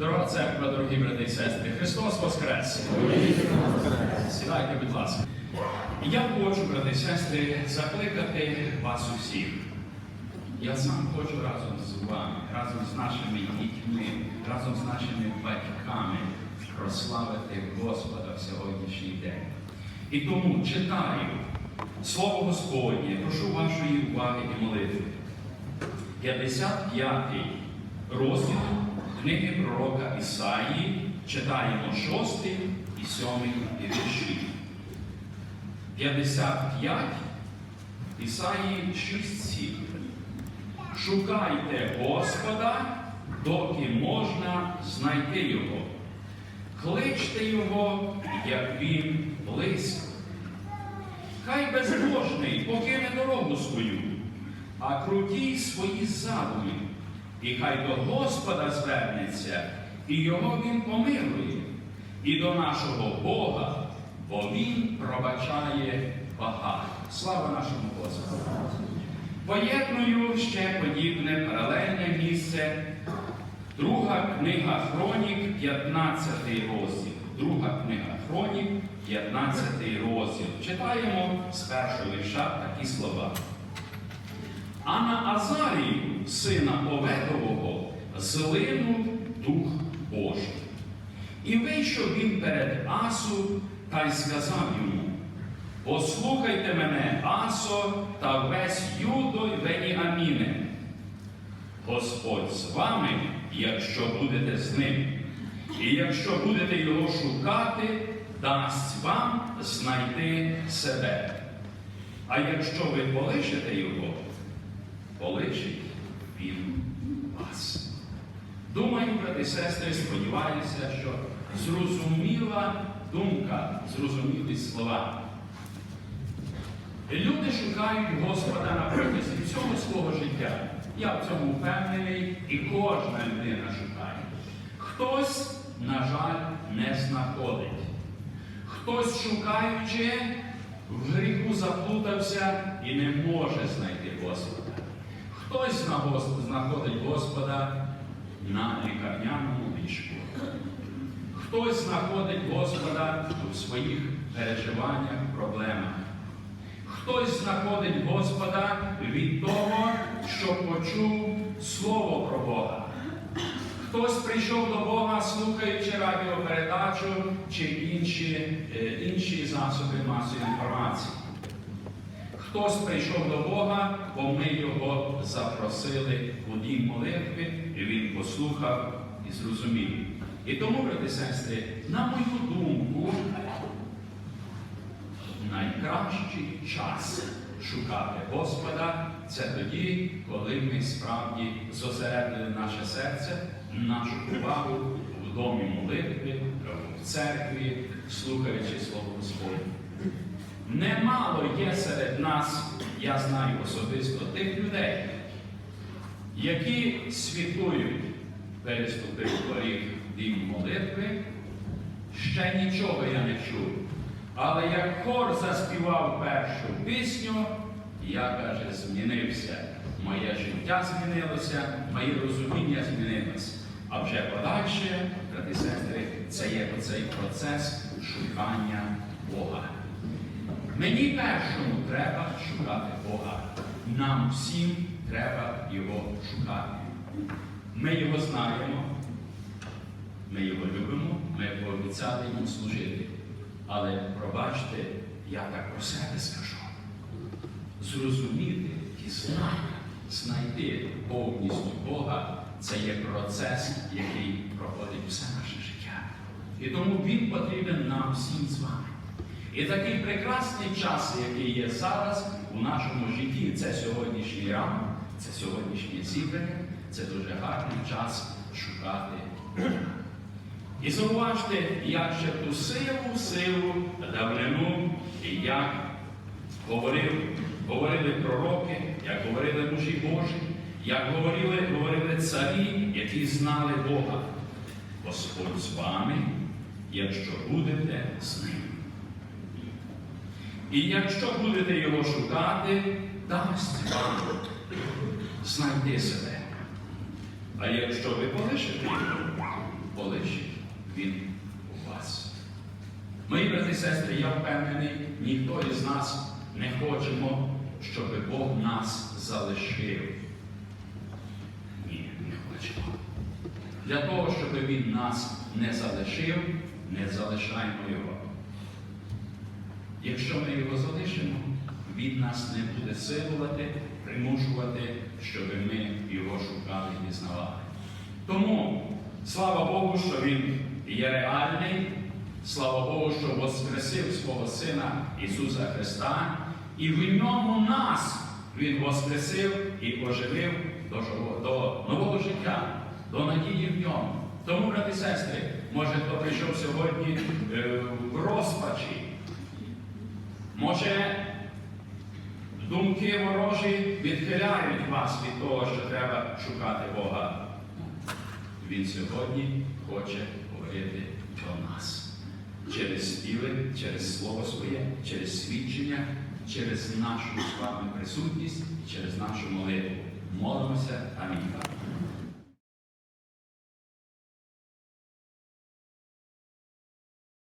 Дорога церква, дорогі брати і сестри, Христос Воскрес! Сідайте, будь ласка. Я хочу, брати і сестри, закликати вас усіх. Я сам хочу разом з вами, разом з нашими дітьми, разом з нашими батьками прославити Господа в сьогоднішній день. І тому читаю Слово Господнє, прошу вашої уваги і молитви. 55 розділ книги пророка Ісаї читаємо 6 і 7 вірші. 55 Ісаї 6 7. Шукайте Господа, доки можна знайти Його. Кличте Його, як Він близько. Хай безбожний покине дорогу свою, а круті свої задуми, і хай до Господа звернеться, і його Він помилує, і до нашого Бога, бо Він пробачає багато. Слава нашому Господу! Поєдную ще подібне паралельне місце. Друга книга Хронік, 15 розділ. Друга книга Хронік, 15 розділ. Читаємо з першого вірша такі слова. А на Азарію, сина Оведового, злинув Дух Божий. І вийшов він перед Асу та й сказав йому: Послухайте мене, Асо, та весь Юдо й Веніаміне. Господь з вами, якщо будете з ним, і якщо будете його шукати, дасть вам знайти себе. А якщо ви полишите його, полишить він вас. Думаю, брати сестри, сподіваюся, що зрозуміла думка, зрозумілі слова. Люди шукають Господа на протязі всього свого життя. Я в цьому впевнений, і кожна людина шукає. Хтось, на жаль, не знаходить. Хтось, шукаючи, в гріху заплутався і не може знайти Господа. Хтось знаходить Господа на лікарняному ліжку. Хтось знаходить Господа у своїх переживаннях, проблемах. Хтось знаходить Господа від того, що почув Слово про Бога. Хтось прийшов до Бога, слухаючи радіопередачу чи інші, е, інші засоби масової інформації. Хтось прийшов до Бога, бо ми його запросили у дім молитви, і він послухав і зрозумів. І тому, брати сестри, на мою думку, найкращий час шукати Господа це тоді, коли ми справді зосередили наше серце, нашу увагу в домі молитви, в церкві, слухаючи Слово Господнє. Немало є серед нас, я знаю особисто, тих людей, які світують, переступив поріг дім молитви, ще нічого я не чув. Але як хор заспівав першу пісню, я каже, змінився. Моє життя змінилося, моє розуміння змінилося. А вже подальше, брати сестри, це є оцей процес шукання Бога. Мені першому треба шукати Бога. Нам всім треба його шукати. Ми його знаємо, ми його любимо, ми пообіцяли йому служити. Але пробачте, я так про себе скажу. Зрозуміти і знати, знайти повністю Бога це є процес, який проходить все наше життя. І тому він потрібен нам всім з вами. І такий прекрасний час, який є зараз у нашому житті, це сьогоднішній ранок, це сьогоднішнє зібрання, це дуже гарний час шукати. І зауважте, як ще ту силу, силу, давнину, і як говорив, говорили пророки, як говорили мужі Божі, як говорили, говорили царі, які знали Бога. Господь з вами, якщо будете з ним. І якщо будете його шукати, дасть вам знайти себе. А якщо ви полишите його, полишить він у вас. Мої брати і сестри, я впевнений, ніхто із нас не хочемо, щоб Бог нас залишив. Ні, не хочемо. Для того, щоб Він нас не залишив, не залишаємо Його. Якщо ми його залишимо, він нас не буде силувати, примушувати, щоб ми його шукали і пізнавали. Тому слава Богу, що Він є реальний, слава Богу, що воскресив свого Сина Ісуса Христа, і в ньому нас Він воскресив і оживив до, до нового життя, до надії в ньому. Тому, брати сестри, може, хто прийшов сьогодні е, в розпачі, Може, думки ворожі відхиляють вас від того, що треба шукати Бога. Він сьогодні хоче говорити до нас через співи, через Слово своє, через свідчення, через нашу з вами присутність, через нашу молитву. Молимося. Амінь.